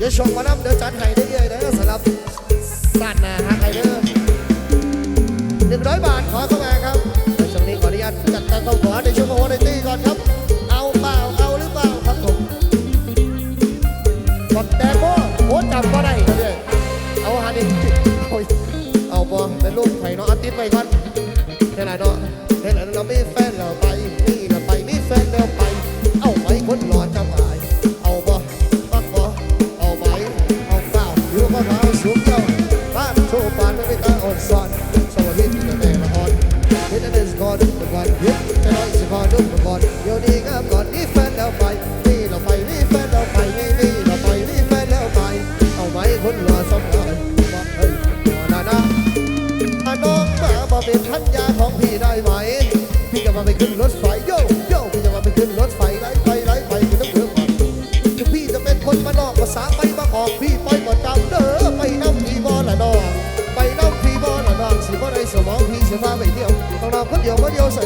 เดี๋ยวชมมาน้ำเดี๋ยวจันให้ได้เรื่อยนะสำหรับสัตว์นะฮะไอเด้อหนึ่งร้อยบาทขอเข้ามาครับในช่วงนี้ขออนุญาตจัดการเข้าขอในช่วงของวันตี้ก่อนครับ เอาเปล่าเอาหรือเปล่าครับผมกดแต่ก็โคจับก็ได้เรื่อยเอาหาดิเอาปอเป็นลูกไผ่เนาะาทิตย์ไว้ก่อนแค่ไหนเนาะ like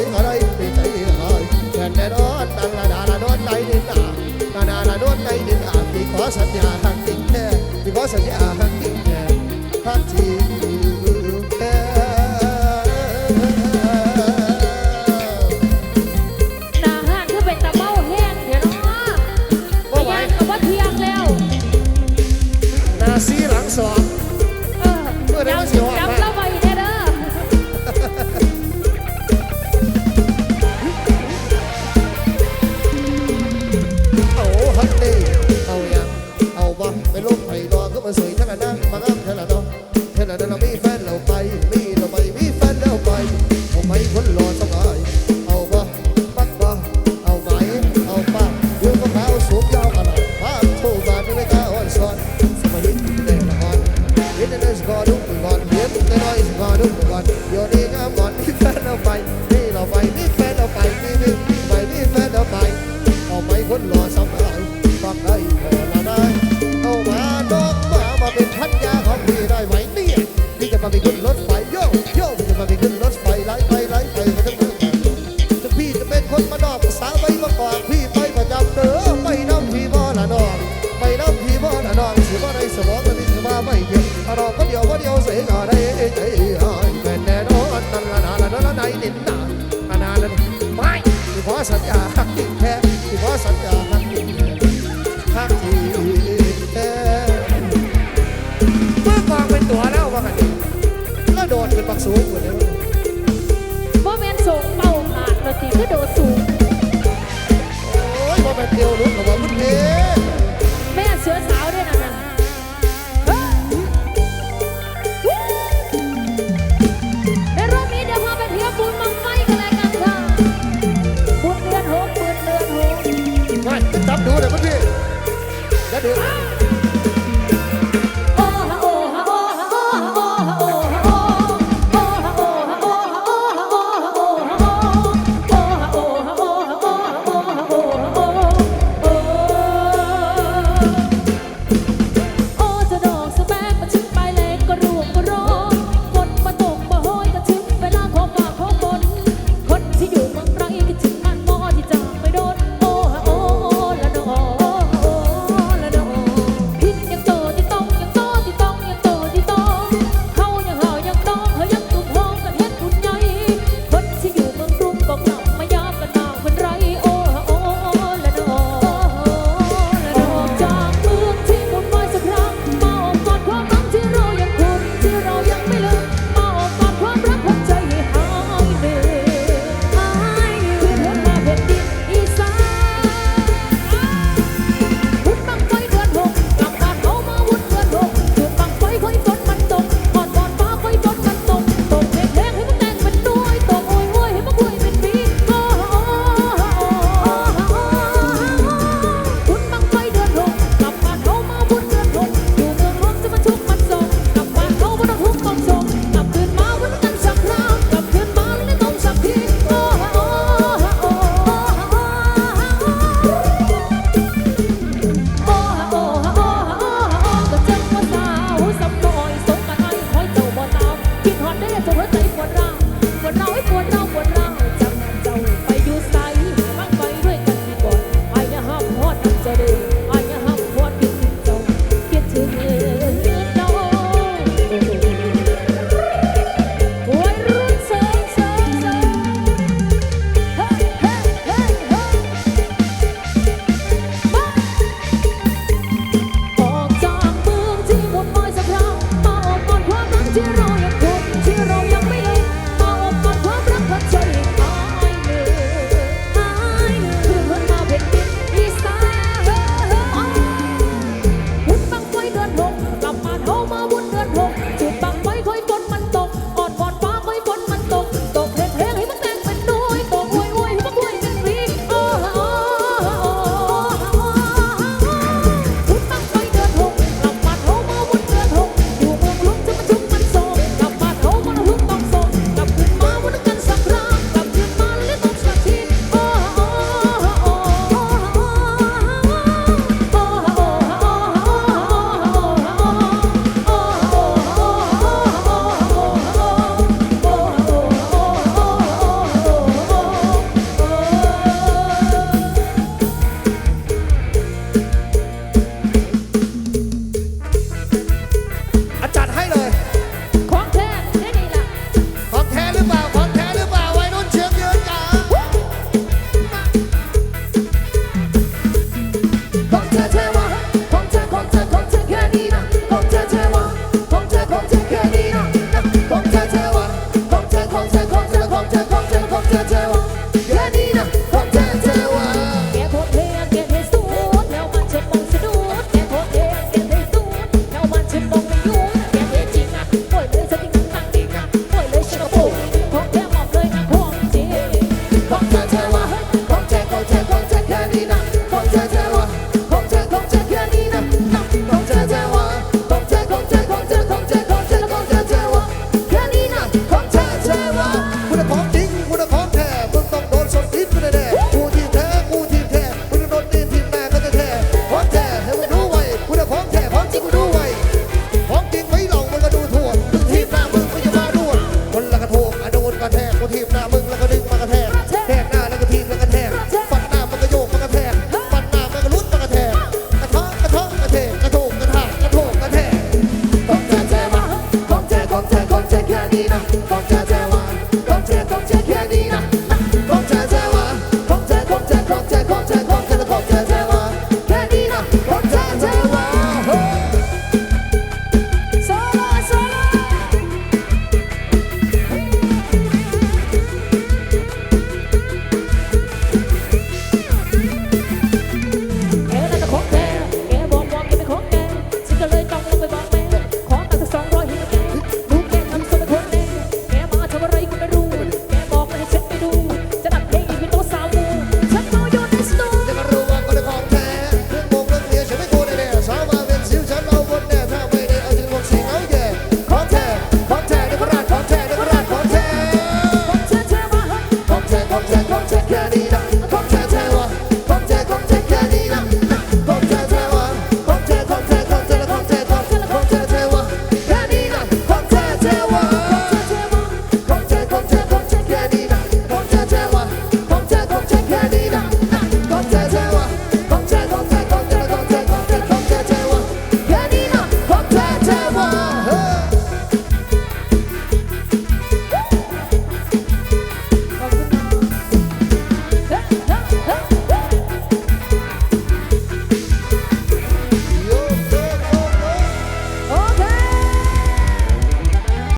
ยงอะไรปีใจเลยแผ่นแดดอดตั้งระดาระดอดใจดินตาระดาระดอดใจดินตาที่ขอสัญญาหักติงแท้ที่ขอสัญญา คือโดดสูง โอ้ยว่าเป็นเอวรุดหรือว่ามันเอ๊ะแม่เสือสาวด้วยนะนั่ดูรอบนี้เดี๋ยวพาไปเที่ยวบุญมังไฟกันเลยกันค่ะบุญเดือนหกบุญเดือนหกดับดูหน่อยพื่อนบดู